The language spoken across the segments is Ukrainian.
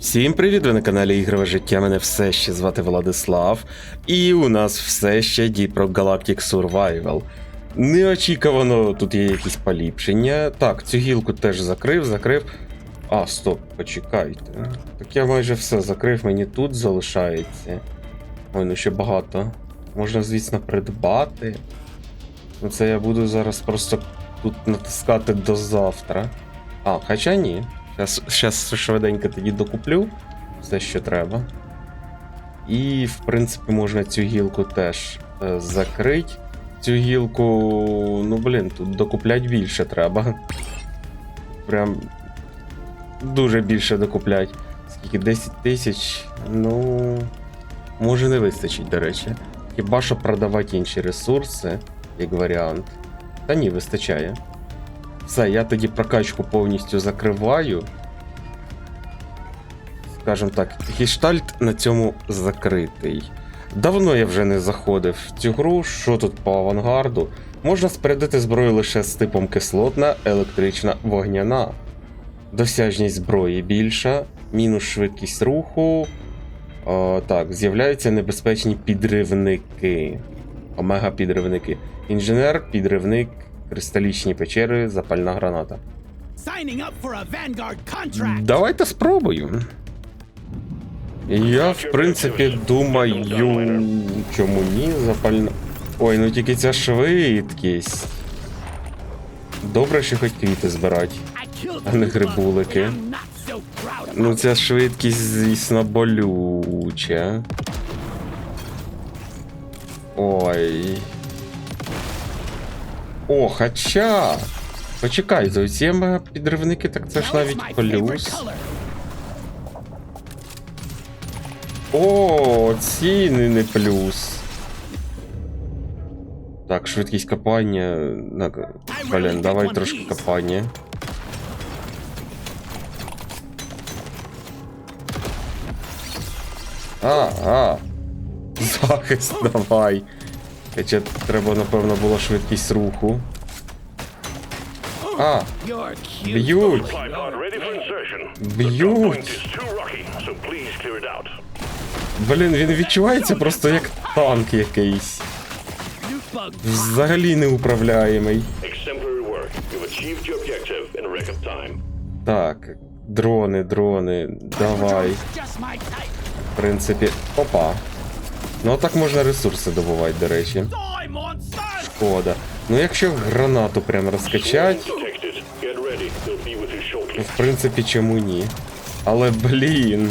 Всім привіт! Ви на каналі Ігрове життя. Мене все ще звати Владислав. І у нас все ще Rock Galactic Survival. Неочікувано тут є якісь поліпшення. Так, цю гілку теж закрив, закрив. А, стоп, почекайте. Так я майже все закрив, мені тут залишається. Ой, ну ще багато. Можна, звісно, придбати. Ну це я буду зараз просто тут натискати до завтра. А, хоча ні. Щас швиденько тоді докуплю все, що треба. І, в принципі, можна цю гілку теж е, закрити. Цю гілку, ну блін, тут докуплять більше треба. Прям дуже більше докуплять. Скільки 10 тисяч, ну. Може не вистачить, до речі. Хіба що продавати інші ресурси, як варіант. Та ні, вистачає. Все, я тоді прокачку повністю закриваю. Скажем так, гештальт на цьому закритий. Давно я вже не заходив в цю гру. Що тут по авангарду? Можна спорядити зброю лише з типом кислотна, електрична, вогняна. Досяжність зброї більша, мінус швидкість руху. О, так, з'являються небезпечні підривники. Омега-підривники. Інженер, підривник, кристалічні печери, запальна граната. Давайте спробую. Я, в принципі, думаю, чому ні, запальна. Ой, ну тільки ця швидкість. Добре, що хоч квіти збирати. А не грибулики. Ну, ця швидкість, звісно, болюча. Ой. О, хоча. Почекайте, ці підривники, так це ж Now it's навіть my favorite плюс. color. О, ці не, не плюс. Так, швидкість копання. На... Блін, давай трошки копання. А, а. Захист, давай. Хоча треба, напевно, було швидкість руху. А, б'ють, Б'ють. Блін, він відчувається просто як танк якийсь. Взагалі неуправляємий. Так, дрони, дрони, давай. В принципі, опа. Ну так можна ресурси добувати, до речі. Шкода. Ну якщо гранату прям розкачать, shortly. в принципі чому ні. Але блін.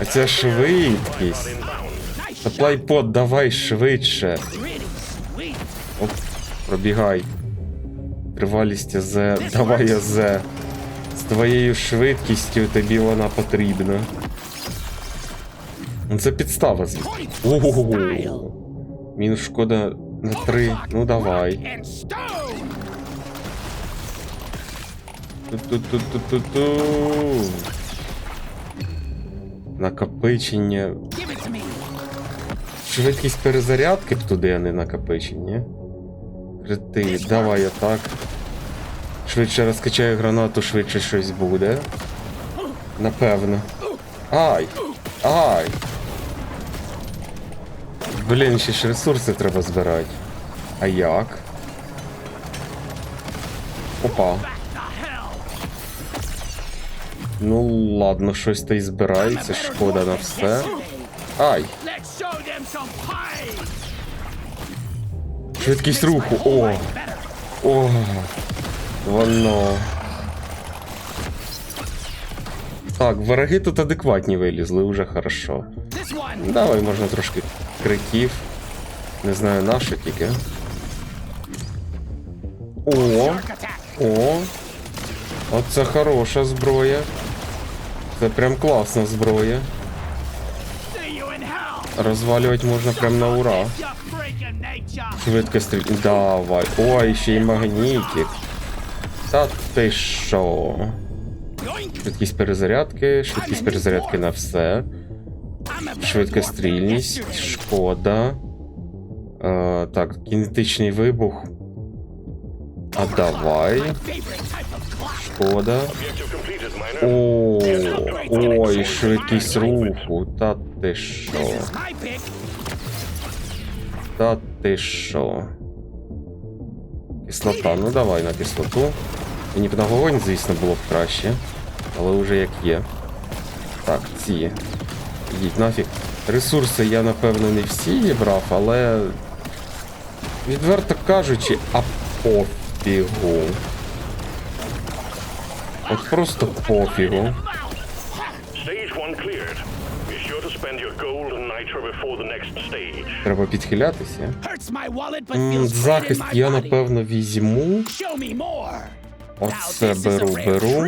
А ця швидкість. Та давай швидше. Оп, пробігай. Тривалість АЗ, давай АЗ. З твоєю швидкістю тобі вона потрібна. Ну, Це підстава, звісно. Ого. Мінус шкода на 3. Ну давай. Ту-ту-ту-ту-ту-ту. Накопичення. Швидкість перезарядки б туди, а не накопичення. Крити, давай атак. Швидше розкачаю гранату, швидше щось буде. Напевно. Ай! Ай! Блін, ще ж ресурси треба збирати. А як? Опа. Ну ладно, щось та й збирається, шкода на все. Ай! Швидкість руху. О! О! Воно. Так, вороги тут адекватні вилізли, уже хорошо. Давай, можна трошки криків. Не знаю на тільки. О! О! Оце хороша зброя. Це прям класна зброя. Розвалювати можна прям на ура. Швидко стріль. Давай. Ой, ще й магнітик. Та ти що? Швидкість перезарядки, швидкість перезарядки на все. Швидкострільність, шкода. Е, так, кінетичний вибух. А давай. Шкода. О, ой, швидкість руху. Та ти що? Та ти що? Кислота, ну давай на кислоту. Мені б на вогонь, звісно, було б краще. Але вже як є. Так, ці. Ідіть нафіг. Ресурси я, напевно, не всі зібрав, але. Відверто кажучи, а пофігу. От просто пофігу. Треба підхилятися. Захист я напевно візьму. Оце беру, беру.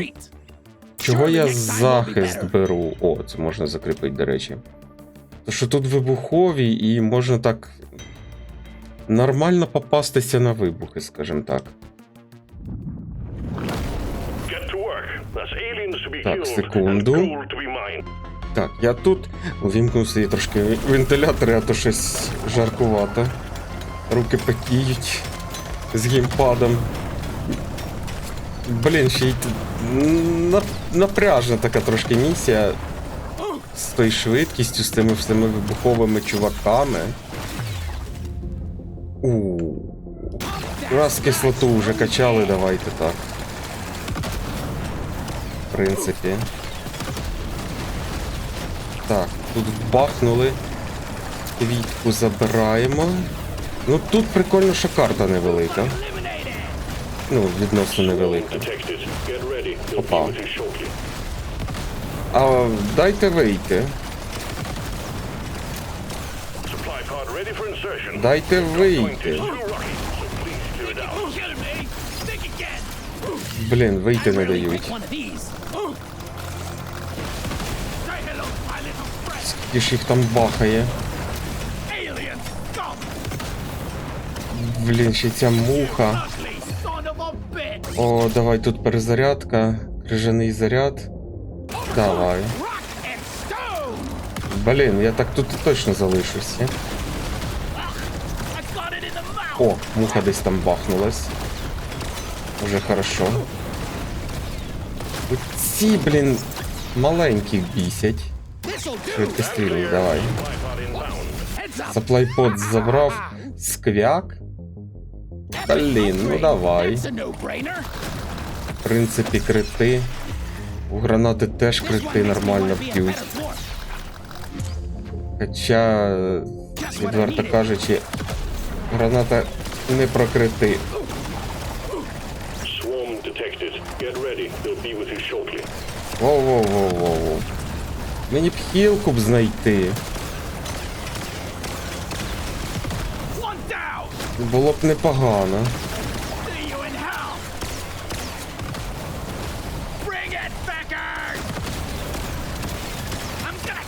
Чого я захист беру? О, це можна закріпити, до речі. То що тут вибухові, і можна так нормально попастися на вибухи, скажімо так. Так, секунду. Так, я тут увімкнув собі трошки вентилятори, а то щось жаркувато. Руки потіють з геймпадом. Блін, ще й напряжна така трошки місія. З тою швидкістю, з тими всіми вибуховими чуваками. У. Раз кислоту вже качали, давайте так. В принципі. Так, тут бахнули. Квітку забираємо. Ну тут прикольно, що карта невелика. Ну, відносно невелика. Опа. А дайте вийти. Is вийти. Блін, вийти не дають. Ті ж їх там бахає. Блін, ще ця муха. О, давай тут перезарядка. Крижаний заряд. Давай. Блін, я так тут точно залишуся. О, муха десь там бахнулась. Уже хорошо. Ці, блін, маленьких бісять. Do. Давай. Заплайпод забрав. Сквяк. Блін, ну давай. В принципі, крити. У гранати теж крити нормально б'ють. Хоча, відверто кажучи, граната не про крити. Swarm detected. Get ready. They'll be with you shortly. Воу-воу-воу-воу. Мені б хілку б знайти.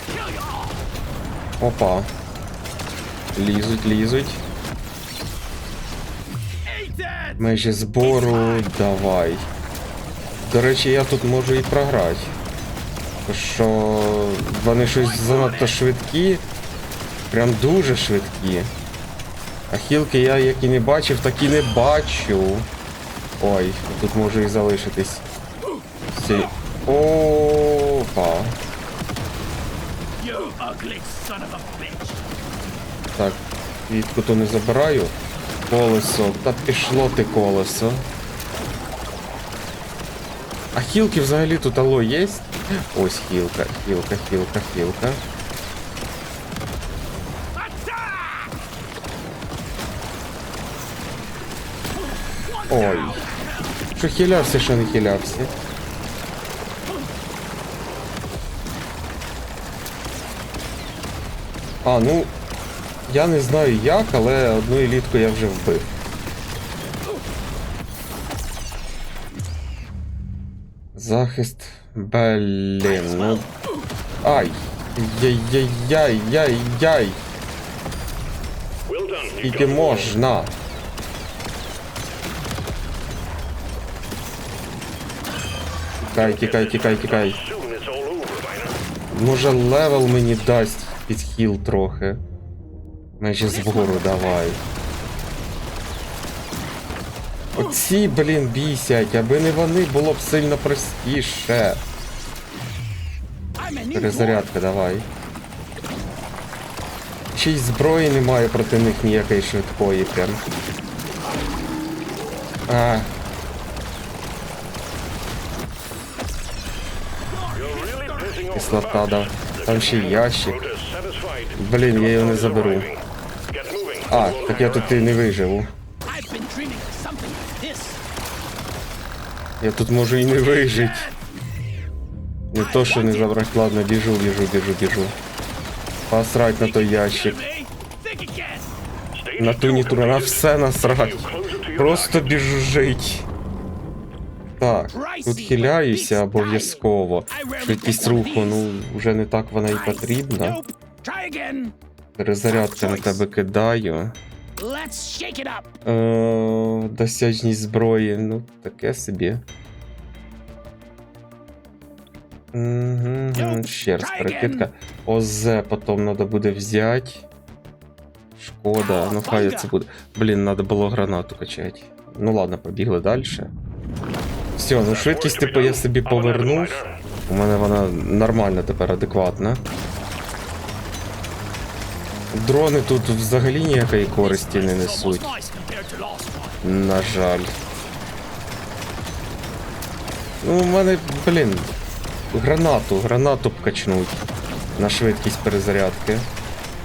Kill you all. Опа. Лізуть, лізуть. Межі збору, давай. До речі, я тут можу і програти. Що вони щось занадто швидкі. Прям дуже швидкі. А хілки я як і не бачив, так і не бачу. Ой, тут можу і залишитись. Сі... Опа. Так, квітку то не забираю. Колесо. Та пішло ти колесо. А хілки взагалі тут алло є? Ось хілка, хілка, хілка, хілка. Ой. Що хилявся, що не хилявся. А, ну. Я не знаю як, але одну елітку я вже вбив. Захист. Блін, ну. Ай! Яй-яй-яй-яй-яй! Скільки можна? Тікай, тікай, тікай, тікай. Може левел мені дасть під хіл трохи. Межі збору давай. Оці, блін, бісять, аби не вони було б сильно простіше. Перезарядка, давай. Ще й зброї немає проти них ніякої швидкої прям. А, кислота дав. bastards. Там ще й ящик. Vote is satisfied. Блін, я його не Your заберу. time is arriving. Get moving. А, You will так я have тут і не виживу. I've been dreaming of something like this. Я тут можу і не вижити. Не то, що не забрати. Ладно, біжу, біжу, біжу, біжу. Посрать на той ящик. Me? Think again. Stage На ту two нітуру, на completed. все насрать. You closer to your Просто target. біжить. Так, тут хиляюся обов'язково. Швидкість руху, ну, вже не так вона і потрібна. Перезарядка на тебе кидаю. Е, досяжність зброї, ну, таке собі. Угу, ще раз перекидка. ОЗ потім треба буде взяти. Шкода, ну хай це буде. Блін, треба було гранату качати. Ну ладно, побігли далі. Все, ну швидкість, типу, я собі повернув. У мене вона нормальна тепер, адекватна. Дрони тут взагалі ніякої користі не несуть. На жаль. Ну, у мене, блін, гранату, гранату б качнуть на швидкість перезарядки.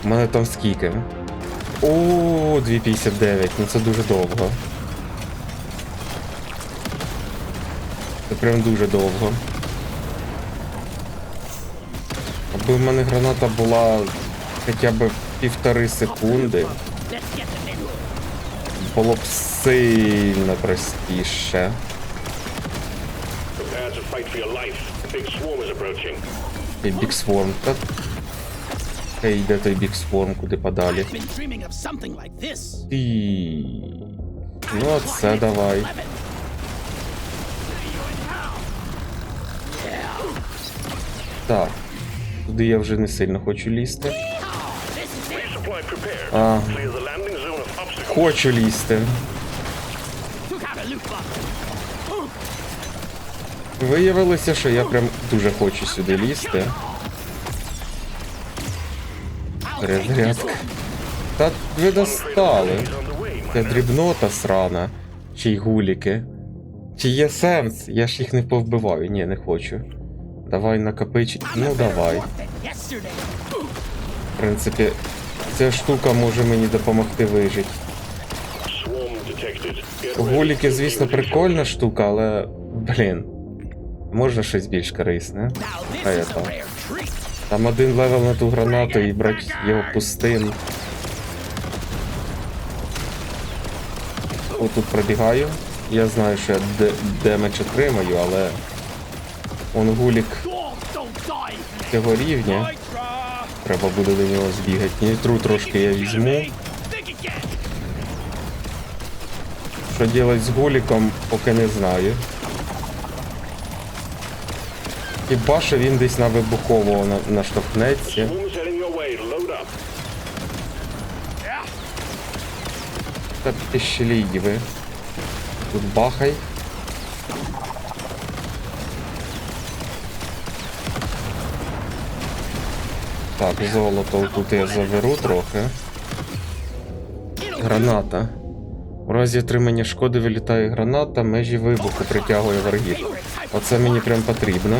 У мене там скільки? О, 2,59, ну це дуже довго. Прям дуже довго. Аби в мене граната була хоча б півтори секунди. Було б сильно простіше. І біксворм. Та... Йде той біксворм куди подалі. І... Ну, а це давай. Так. Туди я вже не сильно хочу лізти. А, хочу лізти. Виявилося, що я прям дуже хочу сюди лізти. Перезарядка. Та ви достали. Це дрібнота срана. Чи й гуліки. Чи є сенс? Я ж їх не повбиваю. Ні, не хочу. Давай накопич. I'm Ну давай. В принципі, ця штука може мені допомогти вижити. Гуліки, звісно, прикольна штука, але. Блін. Можна щось більш корисне. А я так. Там один левел на ту гранату і брати його пустим. Отут пробігаю. Я знаю, що я демедж отримаю, але. Он гулік Gold don't die. цього рівня. Треба буде до нього збігати. Нітру трошки я візьму. Що делать з гуліком, поки не знаю. Хіба що він десь на вибухового на- наштовхнеться. Та піщеліді ви. Тут бахай. Так, золото тут я заберу трохи. Граната. У разі отримання шкоди вилітає граната, межі вибуху притягує ворогів. Оце мені прям потрібно.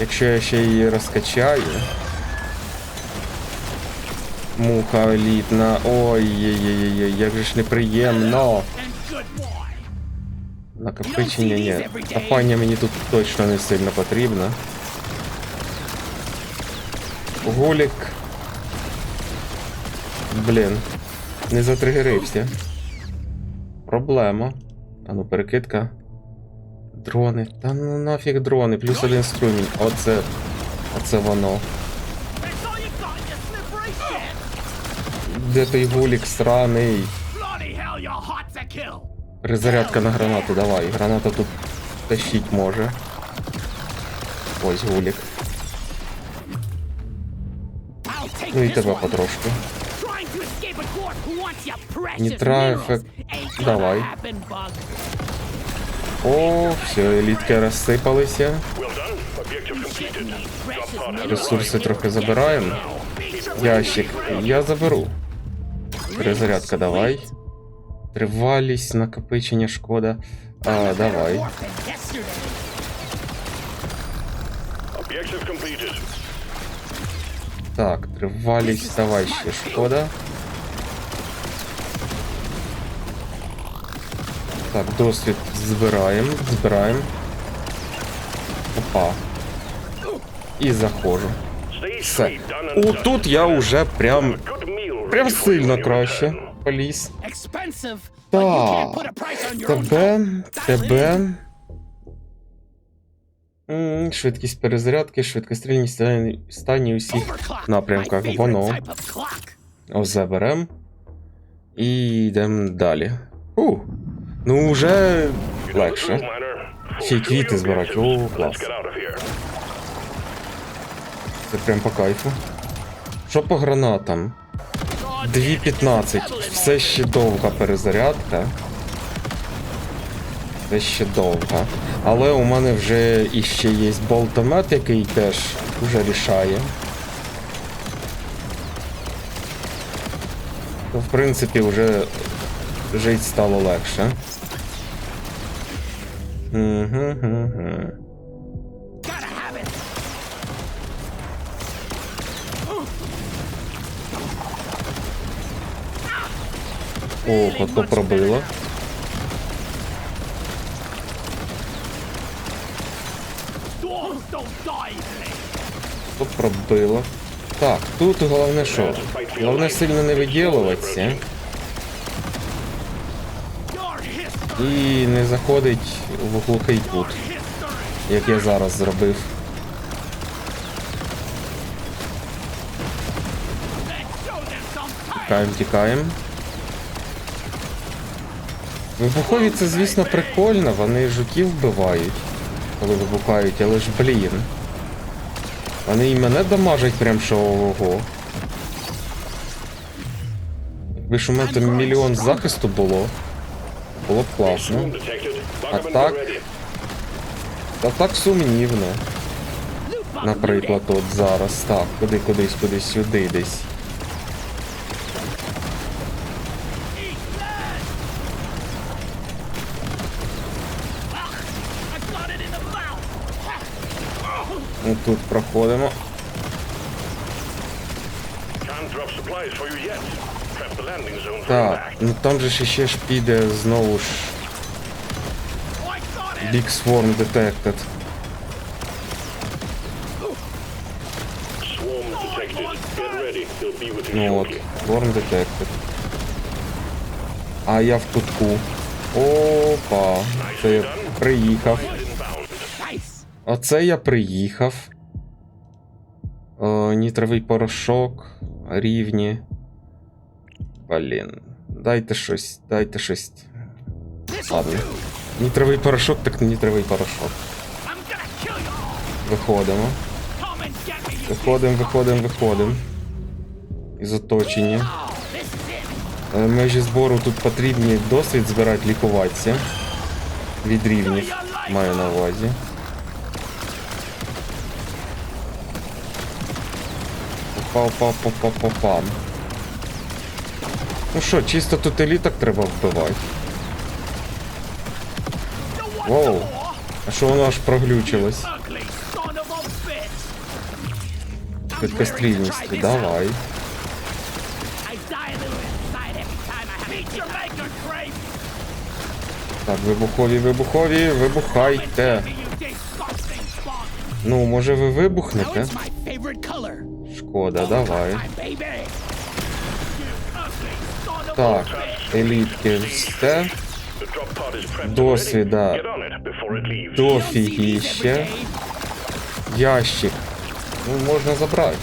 Якщо я ще її розкачаю. Муха елітна. Ой-ой-ой, як же ж неприємно. Накопичення ні. Копання мені тут точно не сильно потрібно. Гулік. Блін. Не затригерився. Проблема. А ну, перекидка. Дрони. Та ну нафіг дрони. Плюс один струмінь. Оце. Оце воно. Де той гулік сраний? Перезарядка на гранату, давай. Граната тут тащить може. Ось гулік. Precious Нітра minerals ефект. ain't gonna Давай. happen, bug. О, все, елітки розсипалися. Well done. Objective completed. Drop pod has Ресурси трохи забираємо. Ящик я заберу. Перезарядка давай. Тривалість, накопичення, шкода. А, давай. Orphan yesterday. Objective completed. Так, давай ще шкода. Так, досвід збираємо, збираємо. Опа. І заходжу. Все. 3 done and Отут я уже прям, прям сильно краще поліз. Так, тебе, тебе. Швидкість перезарядки, швидкострільність стані- усіх напрямках. Воно. заберем. І йдемо далі. Фу. Ну, вже легше. Ще й квіти збирати. О, клас. Це прям по кайфу. Що по гранатам? 2.15. Все ще довга перезарядка. Все ще довга. Але у мене вже іще є болтомет, який теж вже рішає. То, в принципі, вже жити стало легше. Gotta. О, ото пробило. Пробило. Так, тут головне що? Головне сильно не виділуватися і не заходить в глухий кут, як я зараз зробив. Тікаємо, тікаємо. Вибухові це, звісно, прикольно, вони жуків вбивають, коли вибухають, але ж блін. Вони і мене дамажать прям що ого. Якби ж у мене там мільйон захисту було, було б класно. А так? Та так сумнівно. Наприклад, от зараз. Так, куди, кудись, кудись, сюди десь. Zone for Так, ну там же ще ж піде знову ж Oh. Big Swarm Detected. Ну от. Swarm Detected. А я в кутку. Опа, це я приїхав. Оце я приїхав. О, нітровий порошок, рівні. Блін. Дайте щось, дайте щось. Ладно. Нітровий порошок, так нітровий порошок. Виходимо. Виходимо, виходимо, виходимо. Із оточення. Е, Межі збору тут потрібні досвід збирати, лікуватися. Від рівнів маю на увазі. Опа, опа, опа, опа, опа. Ну що, чисто тут еліток треба вбивати. Воу. А що воно аж проглючилось? This давай. Так, вибухові, вибухові, вибухайте. Ну, може ви вибухнете? Шкода, давай. Time, baby. You ugly son of a Так, bitch. елітки все. The drop pod is prepped and Досвіда ready. Get on it before it leaves. дофігіще. Ящик. Ну, можна забрати.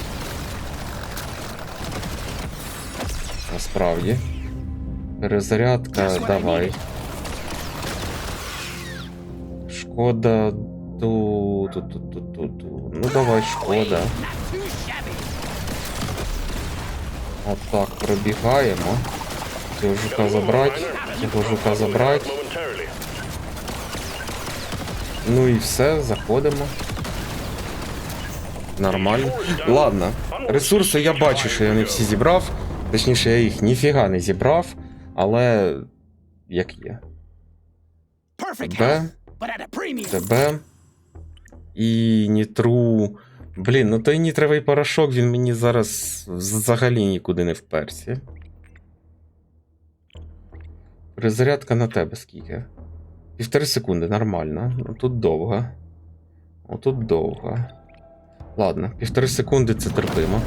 Насправді. Перезарядка, давай. Шкода. Ту, ту, ту, ту, ту, ту. Ну давай, шкода. Отак, пробігаємо. Цього жука забрати. Цього жука забрати. Ну і все, заходимо. Нормально. Ладно, ресурси я бачу, що я не всі зібрав. Точніше, я їх ніфіга не зібрав, але як є. Premium. ТБ і нітру. Блін, ну той нітровий порошок, він мені зараз взагалі нікуди не вперся. Перезарядка на тебе скільки? Півтори секунди, нормально. Ну тут довго. Отут довго. Ладно, півтори секунди це терпимо.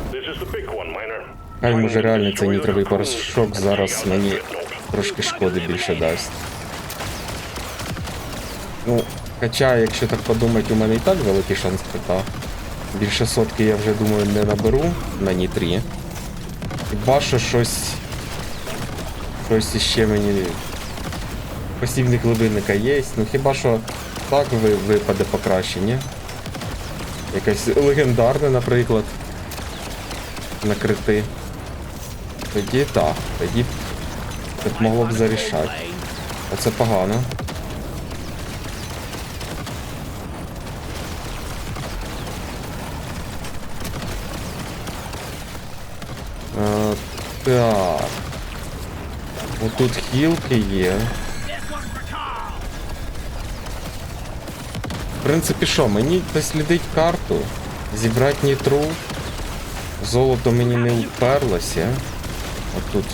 Хай може реально цей нітровий порошок зараз мені трошки шкоди більше дасть. Ну, хоча, якщо так подумати, у мене і так великий шанс крита. Більше сотки я вже думаю не наберу на нітрі. Хіба що щось. Щось іще мені. Посівник глибинника є. Ну хіба що так ви, випаде покращення. Якесь легендарне, наприклад. На крити. Тоді так, тоді це могло б зарішати. А це погано. Е, так. Є. This one's for Carl. В принципі, що, мені дослідить карту, зібрати нітру. Золото мені не вперлося. Отут.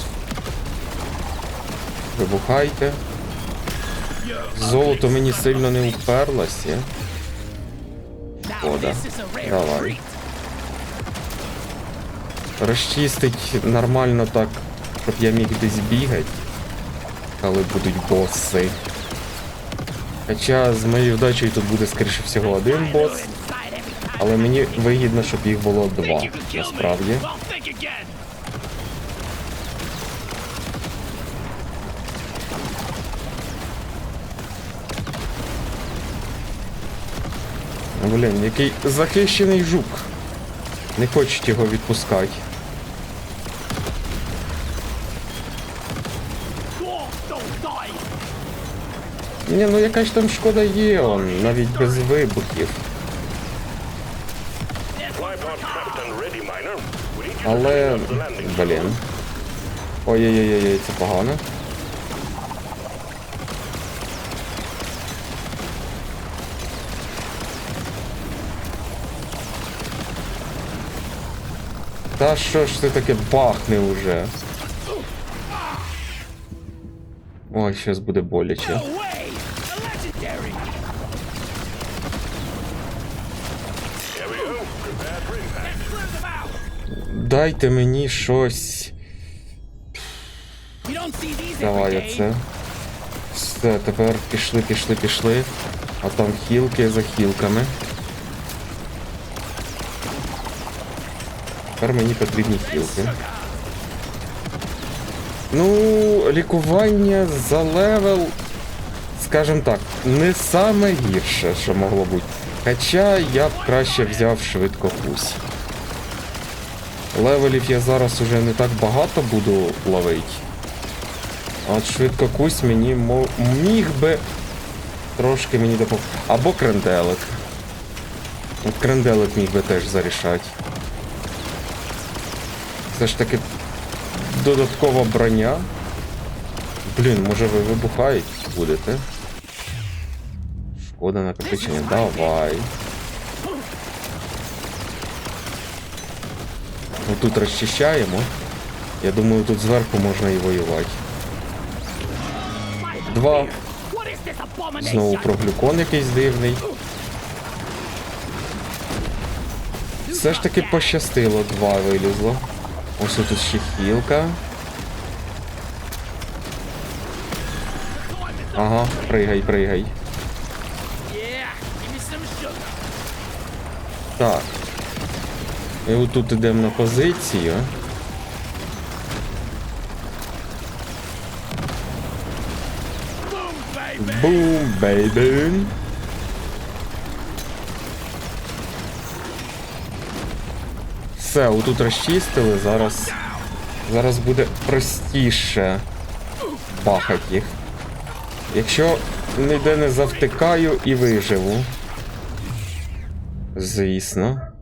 Вибухайте. Золото мені сильно не вперлося. Rare Давай. Розчистить нормально так, щоб я міг десь бігати, коли будуть боси. Хоча з моєю вдачею тут буде, скоріше всього, один бос, але мені вигідно, щоб їх було два, насправді. Блін, який захищений жук. Не хочуть його відпускати. Ні, ну яка ж там шкода є, он, навіть без вибухів. Але. Блін. Ой-ой-ой, це погано. Та що ж це таке бахне уже? Ой, щас буде боляче. Дайте мені щось. Давай оце. Все, тепер пішли, пішли, пішли. А там хілки за хілками. Тепер мені потрібні хілки. Ну, лікування за левел, скажімо так, не саме гірше, що могло бути. Хоча я б краще взяв швидко кусь. Левелів я зараз уже не так багато буду ловити. А От швидко кусь мені міг би трошки мені допомогти. Або кренделик. От кренделик міг би теж зарішати. Все ж таки додаткова броня. Блін, може ви вибухають будете? Шкода накопичення, давай. Тут розчищаємо. Я думаю, тут зверху можна і воювати. Два. Знову проглюкон якийсь дивний. Все ж таки пощастило, два вилізло. Ось тут ще хілка. Ага, пригай, пригай. Так. І отут ідемо на позицію. Бум, бейбі. Все, отут розчистили, зараз. Зараз буде простіше бабахать їх. Якщо ніде не завтикаю і виживу. Звісно.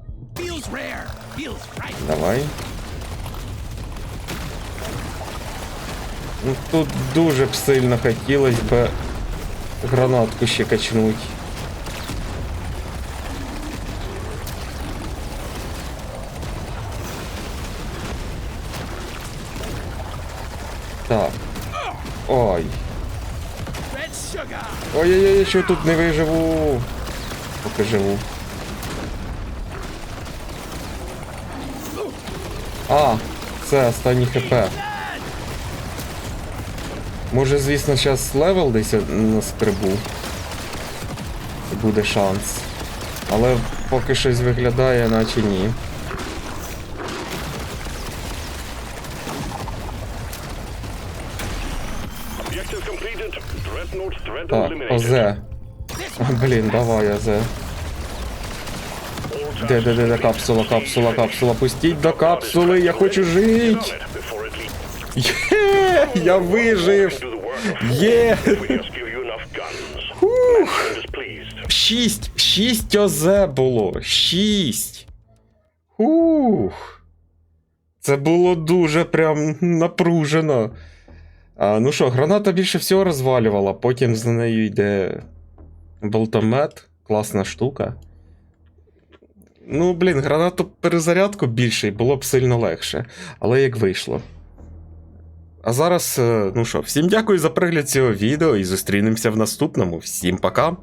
Давай. Ну тут дуже б сильно хотілося б гранатку ще качнуть. Так. Ой. Ой-ой-ой, що тут не виживу. Поки живу. А, це останній хп. Може, звісно, зараз левел десь на скрибу. І буде шанс. Але поки щось виглядає, наче ні. Так. ОЗ. Блін, давай, ОЗ. Де, де, де, де, капсула, капсула, капсула. Пустіть до капсули, я хочу жити. Є, я вижив. Є. pleased. Шість, шість ОЗ було. Шість. Ух. Це було дуже прям напружено. А, ну що, граната більше всього розвалювала, потім за нею йде болтомет. Класна штука. Ну, блін, гранату перезарядку більше і було б сильно легше. Але як вийшло. А зараз, е, ну що, всім дякую за перегляд цього відео і зустрінемося в наступному. Всім пока!